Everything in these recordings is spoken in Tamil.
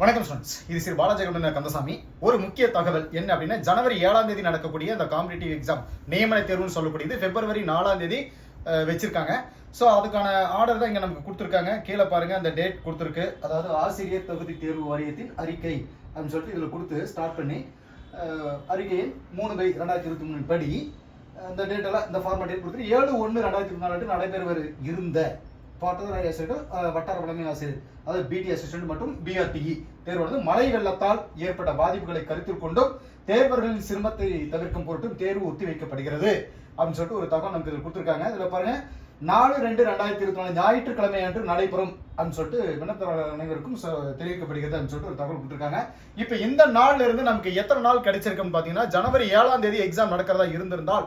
வணக்கம் ஸ்டூடெண்ட்ஸ் இது ஸ்ரீ பாலாஜகமன கந்தசாமி. ஒரு முக்கிய தகவல் என்ன அப்படின்னா ஜனவரி ஏழாம் தேதி நடக்கக்கூடிய அந்த காம்படிட்டிவ் எக்ஸாம் நியமன தேர்வுன்னு சொல்லக்கூடியது பிப்ரவரி நாலாம் தேதி வச்சிருக்காங்க. ஸோ அதுக்கான ஆர்டர் தான் இங்கே நமக்கு கொடுத்துருக்காங்க. கீழே பாருங்க அந்த டேட் கொடுத்துருக்கு. அதாவது ஆசிரியர் தகுதி தேர்வு வாரியத்தின் அறிக்கை அப்படின்னு சொல்லிட்டு இதில் கொடுத்து ஸ்டார்ட் பண்ணி அறிக்கையின் மூணு பை ரெண்டாயிரத்தி இருபத்தி மூணு படி இந்த டேட்டெல்லாம் இந்த ஃபார்மேட் கொடுத்துட்டு ஏழு ஒன்று ரெண்டாயிரத்தி இருபத்தி நாலு நடைபெறுவர் இருந்த பாட்டதாரி ஆசிரியர்கள் வட்டார வளமை ஆசிரியர் அதாவது பிடி அசிஸ்டன்ட் மற்றும் பிஆர்டிஇ தேர்வானது மழை வெள்ளத்தால் ஏற்பட்ட பாதிப்புகளை கருத்தில் கொண்டும் தேர்வர்களின் சிரமத்தை தவிர்க்கும் பொருட்டும் தேர்வு ஒத்திவைக்கப்படுகிறது அப்படின்னு சொல்லிட்டு ஒரு தகவல் நமக்கு இதில் கொடுத்துருக்காங்க. இதில் பாருங்க நாலு ரெண்டு ரெண்டாயிரத்தி இருபத்தி நாலு ஞாயிற்றுக்கிழமை அன்று நடைபெறும் அப்படின்னு சொல்லிட்டு விண்ணப்பதாரர் அனைவருக்கும் தெரிவிக்கப்படுகிறது அப்படின்னு சொல்லிட்டு ஒரு தகவல் கொடுத்துருக்காங்க. இப்போ இந்த நாள்ல இருந்து நமக்கு எத்தனை நாள் கிடைச்சிருக்குன்னு பார்த்தீங்கன்னா ஜனவரி ஏழாம் தேதி எக்ஸாம் நடக்கிறதா இருந்திருந்தால்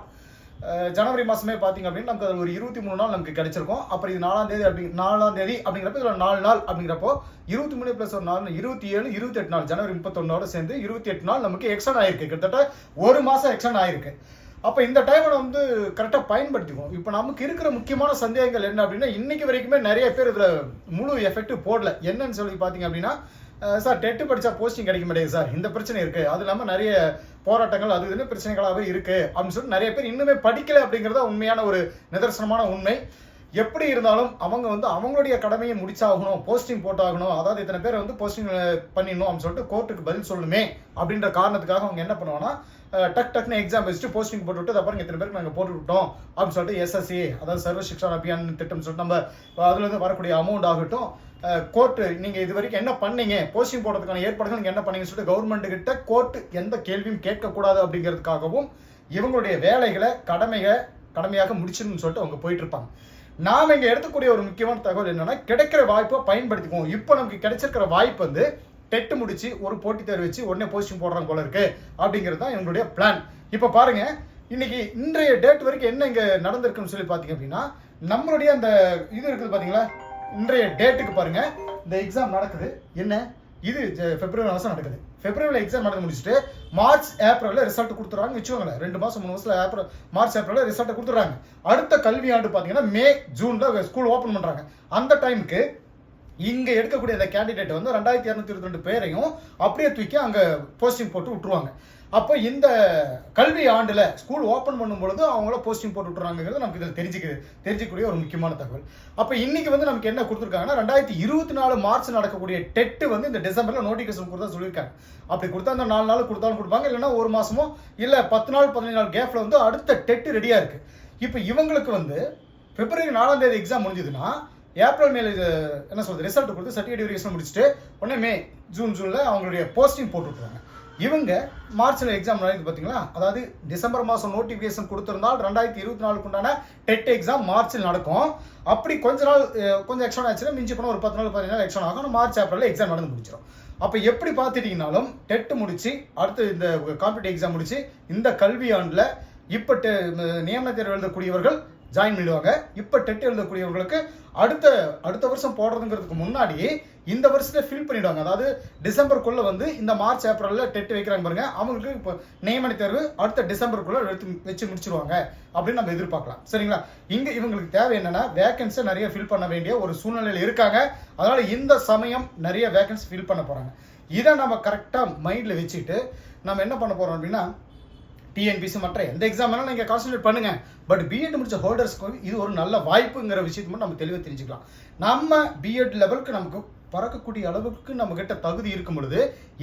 ஜனவரி மாதமே பார்த்தீங்க அப்படின்னா நமக்கு அது ஒரு இருபத்தி மூணு நாள் நமக்கு கிடைச்சிருக்கும். அப்புறம் இது நாலாம் தேதி அப்படி நாலாம் தேதி அப்படிங்கிறப்ப இதில் நாலு நாள் அப்படிங்கிறப்போ இருபத்தி மூணு ப்ளஸ் ஒரு நாலு இருபத்தி ஏழு இருபத்தி எட்டு நாள் ஜனவரி முப்பத்தொன்னோட சேர்ந்து இருபத்தி எட்டு நாள் நமக்கு எக்ஸ்டன் ஆயிருக்கு. கிட்டத்தட்ட ஒரு மாதம் எக்ஸ்டன் ஆயிருக்கு. அப்போ இந்த டைமை வந்து கரெக்டாக பயன்படுத்திக்குவோம். இப்போ நமக்கு இருக்கிற முக்கியமான சந்தேகங்கள் என்ன அப்படின்னா இன்னைக்கு வரைக்குமே நிறைய பேர் இதில் முழு எஃபெக்ட் போடல. என்னன்னு சொல்லி பார்த்தீங்க அப்படின்னா சார் டெட்டு படித்தா போஸ்டிங் கிடைக்க மாட்டேங்குது சார். இந்த பிரச்சனை இருக்குது அது இல்லாமல் நிறைய போராட்டங்கள் அது இதுன்னு பிரச்சனைகளாகவே இருக்குது அப்படின்னு சொல்லிட்டு நிறைய பேர் இன்னுமே படிக்கலை அப்படிங்கிறத உண்மையான ஒரு நிதர்சனமான உண்மை. எப்படி இருந்தாலும் அவங்க வந்து அவங்களுடைய கடமையை முடிச்சாகணும் போஸ்டிங் போட்டாகணும். அதாவது இத்தனை பேர் வந்து போஸ்டிங் பண்ணிடணும் அப்படின்னு சொல்லிட்டு கோர்ட்டுக்கு பதில் சொல்லணுமே அப்படின்ற காரணத்துக்காக அவங்க என்ன பண்ணுவாங்கன்னா டக் டக்னு எக்ஸாம் வச்சுட்டு போஸ்டிங் போட்டுவிட்டு அப்புறம் இத்தனை பேருக்கு நாங்கள் போட்டு விட்டோம் அப்படின்னு சொல்லிட்டு எஸ்எஸ்சி அதாவது சர்வ சிக்ஷா அபியான் திட்டம்னு சொல்லிட்டு நம்ம அதுலேருந்து வரக்கூடிய அமௌண்ட் ஆகட்டும் கோர்ட்டு நீங்கள் இது வரைக்கும் என்ன பண்ணீங்க? போஸ்டிங் போடுறதுக்கான ஏற்பாடுகள் நீங்கள் என்ன பண்ணீங்கன்னு சொல்லிட்டு கவர்மெண்ட் கிட்ட கோர்ட் எந்த கேள்வியும் கேட்கக்கூடாது அப்படிங்கிறதுக்காகவும் இவங்களுடைய வேலைகளை கடமையை கடமையாக முடிச்சிடணும்னு சொல்லிட்டு அவங்க போயிட்டு இருப்பாங்க நாம் இங்கே எடுக்கக்கூடிய ஒரு முக்கியமான தகவல் என்னென்னா கிடைக்கிற வாய்ப்பை பயன்படுத்திக்குவோம். இப்போ நமக்கு கிடைச்சிருக்கிற வாய்ப்பு வந்து டெட்டு முடிச்சு ஒரு போட்டித் தேர்வு வச்சு உடனே போஸ்டிங் போடுறாங்க போல இருக்கு. அப்படிங்கிறது தான் எங்களுடைய பிளான் இப்போ பாருங்க இன்னைக்கு இன்றைய டேட் வரைக்கும் என்ன இங்கே நடந்திருக்குன்னு சொல்லி பார்த்தீங்க அப்படின்னா நம்மளுடைய அந்த இது இருக்குது பார்த்தீங்களா இன்றைய டேட்டுக்கு பாருங்க. இந்த எக்ஸாம் நடக்குது. என்ன? இது பிப்ரவரி மாதம் நடக்குது. பிப்ரவரியில் எக்ஸாம் நடந்து முடிச்சுட்டு மார்ச் ஏப்ரலில் ரிசல்ட் கொடுத்துறாங்க வச்சுக்கோங்களேன். ரெண்டு மாதம் மூணு மாதத்தில் ஏப்ரல் மார்ச் ஏப்ரலில் ரிசல்ட்டை கொடுத்துறாங்க அடுத்த கல்வி ஆண்டு பார்த்தீங்கன்னா மே ஜூனில் ஸ்கூல் ஓப்பன் பண்ணுறாங்க அந்த டைமுக்கு இங்கே எடுக்கக்கூடிய அந்த கேண்டிடேட் வந்து ரெண்டாயிரத்தி இரநூத்தி இருபத்தி ரெண்டு பேரையும் அப்படியே தூக்கி அங்கே போஸ்டிங் போட்டு விட்டுருவாங்க. அப்போ இந்த கல்வி ஆண்டில் ஸ்கூல் ஓப்பன் பண்ணும் பொழுது அவங்கள போஸ்டிங் போட்டு விட்டுறாங்கிறது நமக்கு இதில் தெரிஞ்சுக்குது. ஒரு முக்கியமான தகவல். அப்போ இன்னைக்கு வந்து நமக்கு என்ன கொடுத்துருக்காங்கன்னா ரெண்டாயிரத்தி இருபத்தி நாலு மார்ச் நடக்கக்கூடிய டெட்டு வந்து இந்த டிசம்பர்ல நோட்டிஃபிகேஷன் கொடுத்தா சொல்லியிருக்காங்க. அப்படி கொடுத்தா அந்த நாலு நாள் கொடுத்தாலும் கொடுப்பாங்க இல்லைன்னா ஒரு மாசமோ இல்லை பத்து நாள் பதினஞ்சு நாள் கேப்ல வந்து அடுத்த டெட்டு ரெடியா இருக்கு. இப்போ இவங்களுக்கு வந்து பிப்ரவரி நாலாம் தேதி எக்ஸாம் முடிஞ்சதுன்னா ஏப்ரல் மேல இது என்ன சொல்றது ரிசல்ட் கொடுத்து சர்டிஃபிகேட் வெரிஃபிகேஷன் முடிச்சுட்டு உடனே மே ஜூன் ஜூனில் அவங்களுடைய போஸ்டிங் போட்டு விட்ருவாங்க இவங்க மார்ச்ல எக்ஸாம் நடக்குது பார்த்தீங்களா அதாவது டிசம்பர் மாதம் நோட்டிஃபிகேஷன் கொடுத்துருந்தால் ரெண்டாயிரத்தி இருபத்தி நாலுக்கு உண்டான டெட் எக்ஸாம் மார்ச்சில் நடக்கும். அப்படி கொஞ்ச நாள் கொஞ்சம் எக்ஸாம் ஆச்சுன்னா மிஞ்சி போனால் ஒரு பத்து நாள் பதினஞ்சு நாள் ஆகும். மார்ச் ஏப்ரலில் எக்ஸாம் நடந்து முடிச்சிடும் அப்போ எப்படி பார்த்துட்டிங்கனாலும் டெட் முடிச்சு அடுத்து இந்த காம்படிட்டிவ் எக்ஸாம் முடிச்சு இந்த கல்வி ஆண்டில் இப்போ டெ- நியமன தேர்வு எழுதக்கூடியவர்கள் ஜாயின் பண்ணிடுவாங்க. இப்போ டெட் எழுதக்கூடியவர்களுக்கு அடுத்த அடுத்த வருஷம் போடுறதுங்கிறதுக்கு முன்னாடி இந்த வருஷத்தை ஃபில் பண்ணிடுவாங்க. அதாவது டிசம்பருக்குள்ளே வந்து இந்த மார்ச் ஏப்ரலில் டெட் வைக்கிறாங்க பாருங்க. அவங்களுக்கு இப்போ நியமன தேர்வு அடுத்த டிசம்பருக்குள்ளே எடுத்து வச்சு முடிச்சிருவாங்க அப்படின்னு நம்ம எதிர்பார்க்கலாம். சரிங்களா? இங்கே இவங்களுக்கு தேவை என்னென்னா வேகன்ஸை நிறைய ஃபில் பண்ண வேண்டிய ஒரு சூழ்நிலையில் இருக்காங்க. அதனால் இந்த சமயம் நிறைய வேகன்சி ஃபில் பண்ண போகிறாங்க இதை நம்ம கரெக்டாக மைண்டில் வச்சுட்டு நம்ம என்ன பண்ண போகிறோம் அப்படின்னா டிஎன்பிசி மற்ற எந்த எக்ஸாம் வேணாலும் நீங்கள் கான்சன்ட்ரேட் பண்ணுங்க. பட் பிஎட் முடிச்ச ஹோல்டர்ஸ்க்கு இது ஒரு நல்ல வாய்ப்புங்கிற விஷயத்தை மட்டும் நம்ம தெளிவாக தெரிஞ்சுக்கலாம். நம்ம பிஎட் லெவலுக்கு நமக்கு பறக்கக்கூடிய அளவுக்கு நம்ம கிட்ட தகுதி இருக்கும் பொழுது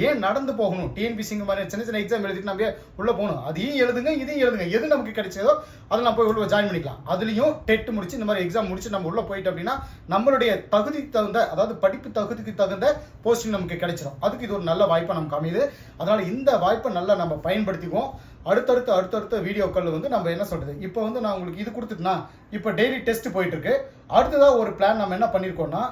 ஏன் நடந்து போகணும்? டிஎன்பிசிங்க மாதிரி சின்ன சின்ன எக்ஸாம் எழுதிட்டு நம்ம உள்ளே போகணும். அதையும் எழுதுங்க இதையும் எழுதுங்க. எது நமக்கு கிடைச்சதோ அதில் நம்ம போய் உள்ள ஜாயின் பண்ணிக்கலாம். அதுலேயும் டெட் முடிச்சு இந்த மாதிரி எக்ஸாம் முடிச்சு நம்ம உள்ளே போயிட்டோம் அப்படின்னா நம்மளுடைய தகுதிக்கு தகுந்த அதாவது படிப்பு தகுதிக்கு தகுந்த போஸ்டிங் நமக்கு கிடைச்சிடும் அதுக்கு இது ஒரு நல்ல வாய்ப்பை நமக்கு அமையுது அதனால இந்த வாய்ப்பை நல்லா நம்ம பயன்படுத்திக்குவோம். அடுத்தடுத்து அடுத்தடுத்த வீடியோக்கள் வந்து நம்ம என்ன சொல்கிறது இப்போ வந்து நான் உங்களுக்கு இது கொடுத்துட்டுனா இப்போ டெய்லி டெஸ்ட் போயிட்டுருக்கு. அடுத்ததாக ஒரு பிளான் நம்ம என்ன பண்ணியிருக்கோம்னா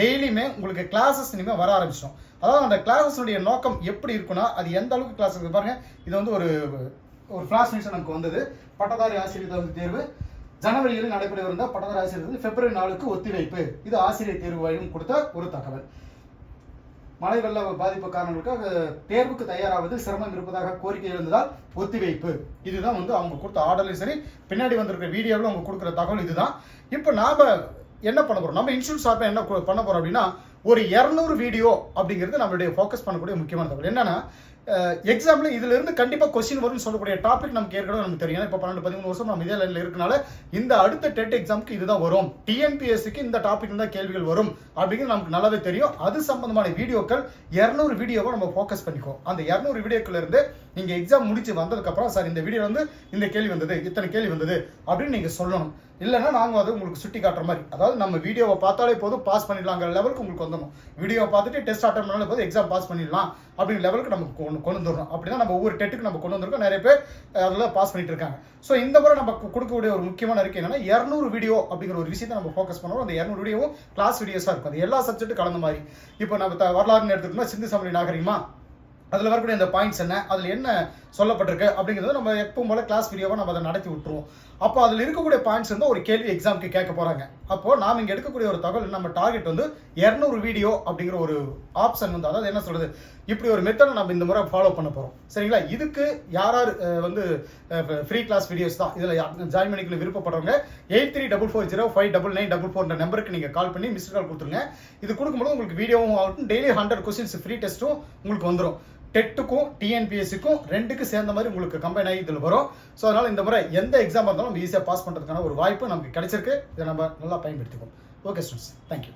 டெய்லியுமே உங்களுக்கு கிளாஸஸ் இனிமேல் வர ஆரம்பிச்சிடும். அதாவது அந்த கிளாஸஸ்னுடைய நோக்கம் எப்படி இருக்குன்னா அது எந்த அளவுக்கு கிளாஸ் பாருங்கள் இது வந்து ஒரு ஒரு கிளாஸ் நியூஸ் நமக்கு வந்தது. பட்டதாரி ஆசிரியர் தகுதி தேர்வு. ஜனவரியில் நடைபெறவிருந்த பட்டதாரி ஆசிரியர் வந்து பிப்ரவரி நாளுக்கு ஒத்திவைப்பு. இது ஆசிரியர் தேர்வு வாரியம் கொடுத்த ஒரு தகவல். மழை வெள்ள பாதிப்பு காரணங்களுக்கு தேர்வுக்கு தயாராவது சிரமம் இருப்பதாக கோரிக்கை இருந்ததால் ஒத்திவைப்பு. இதுதான் வந்து அவங்க கொடுத்த ஆர்டர்லையும் சரி பின்னாடி வந்திருக்கிற வீடியோவில் அவங்க கொடுக்குற தகவல் இதுதான். இப்போ நாம என்ன பண்ண போகிறோம் நம்ம இன்சூரன்ஸ் சார்பாக என்ன பண்ண போகிறோம் அப்படின்னா ஒரு இரநூறு வீடியோ அப்படிங்கிறது நம்மளுடைய ஃபோக்கஸ் பண்ணக்கூடிய முக்கியமான தகவல். என்னன்னா எக்ஸாம்பிள் இதுல இருந்து கண்டிப்பா கொஸ்டின் வரும்னு சொல்லக்கூடிய டாபிக் நமக்கு ஏற்கனவே நமக்கு தெரியும். ஏன்னா இப்போ பன்னெண்டு பதிமூணு வருஷம் நம்ம இதே லைனில் இருக்கனால இந்த அடுத்த டெட் எக்ஸாமுக்கு இதுதான் வரும். டிஎன்பிஎஸ்சிக்கு இந்த டாபிக் தான் கேள்விகள் வரும். அப்படிங்கிறது நமக்கு நல்லாவே தெரியும். அது சம்பந்தமான வீடியோக்கள் இரநூறு வீடியோவை நம்ம ஃபோக்கஸ் பண்ணிக்குவோம். அந்த இரநூறு வீடியோக்கள் இருந்து எக்ஸாம் முடிச்சு வந்ததுக்கப்புறம் சார் இந்த வீடியோ வந்து இந்த கேள்வி வந்தது இத்தனை கேள்வி வந்தது அப்படின்னு நீங்கள் சொல்லணும். இல்லைன்னா நாங்கள் அதை உங்களுக்கு சுட்டி காட்டுற மாதிரி. அதாவது நம்ம வீடியோவை பார்த்தாலே போதும் பாஸ் பண்ணிடலாங்கிற லெவலுக்கு உங்களுக்கு வந்துடும் வீடியோவை பார்த்துட்டு டெஸ்ட் அட்டன் பண்ணாலே போதும் எக்ஸாம் பாஸ் பண்ணிடலாம். அப்படிங்கிற லெவலுக்கு நமக்கு கொண்டு கொண்டு வந்துடணும் அப்படி தான் நம்ம ஒவ்வொரு டெட்டுக்கு நம்ம கொண்டு வந்திருக்கோம். நிறைய பேர் அதில் பாஸ் பண்ணிட்டு இருக்காங்க. ஸோ இந்த முறை நம்ம கொடுக்கக்கூடிய ஒரு முக்கியமான அறிக்கை என்னன்னா இரநூறு வீடியோ அப்படிங்கிற ஒரு விஷயத்தை நம்ம ஃபோக்கஸ் பண்ணுவோம். அந்த இரநூறு வீடியோவும் கிளாஸ் வீடியோஸாக இருக்கும். அது எல்லா சப்ஜெக்ட்டும் கலந்த மாதிரி. இப்போ நம்ம வரலாறுன்னு எடுத்துக்கிட்டோம்னா சிந்து சமணி நாகரிகமா? அதில் வரக்கூடிய இந்த பாயிண்ட்ஸ் என்ன அதில் என்ன சொல்லப்பட்டிருக்கு அப்படிங்கிறது நம்ம எப்பவும் போல கிளாஸ் வீடியோவாக நம்ம அதை நடத்தி விட்டுருவோம். அப்போ அதில் இருக்கக்கூடிய பாயிண்ட்ஸ் வந்து ஒரு கேள்வி எக்ஸாமுக்கு கேட்க போகிறாங்க அப்போ நாம் இங்கே எடுக்கக்கூடிய ஒரு தகவல் நம்ம டார்கெட் வந்து இரநூறு வீடியோ அப்படிங்கிற ஒரு ஆப்ஷன் வந்து அதாவது என்ன சொல்றது இப்படி ஒரு மெத்தடை நம்ம இந்த முறை ஃபாலோ பண்ண போகிறோம் சரிங்களா? இதுக்கு யார் யார் வந்து ஃப்ரீ கிளாஸ் வீடியோஸ் தான் இதில் ஜாயின் பண்ணிக்கல விருப்பப்படுறவங்க eight three double four zero five double nine double four நம்பருக்கு நீங்கள் கால் பண்ணி மிஸ்டு கால் கொடுத்துருங்க. இது கொடுக்கும்போது உங்களுக்கு வீடியோவும் ஆகட்டும் டெய்லி ஹண்ட்ரட் கொஸ்டின்ஸ் ஃப்ரீ டெஸ்ட்டும் உங்களுக்கு வந்துடும் டெட்டுக்கும் டிஎன்பிஎஸ்சிக்கும் ரெண்டுக்கும் சேர்ந்த மாதிரி உங்களுக்கு கம்பைன் ஆகி இதில் வரும். ஸோ அதனால் இந்த முறை எந்த எக்ஸாம் இருந்தாலும் ஈஸியாக பாஸ் பண்ணுறதுக்கான ஒரு வாய்ப்பு நமக்கு கிடைச்சிருக்கு. இதை நம்ம நல்லா பயன்படுத்திக்கும் ஓகே ஸ்டூடெண்ட்ஸ் தேங்க்யூ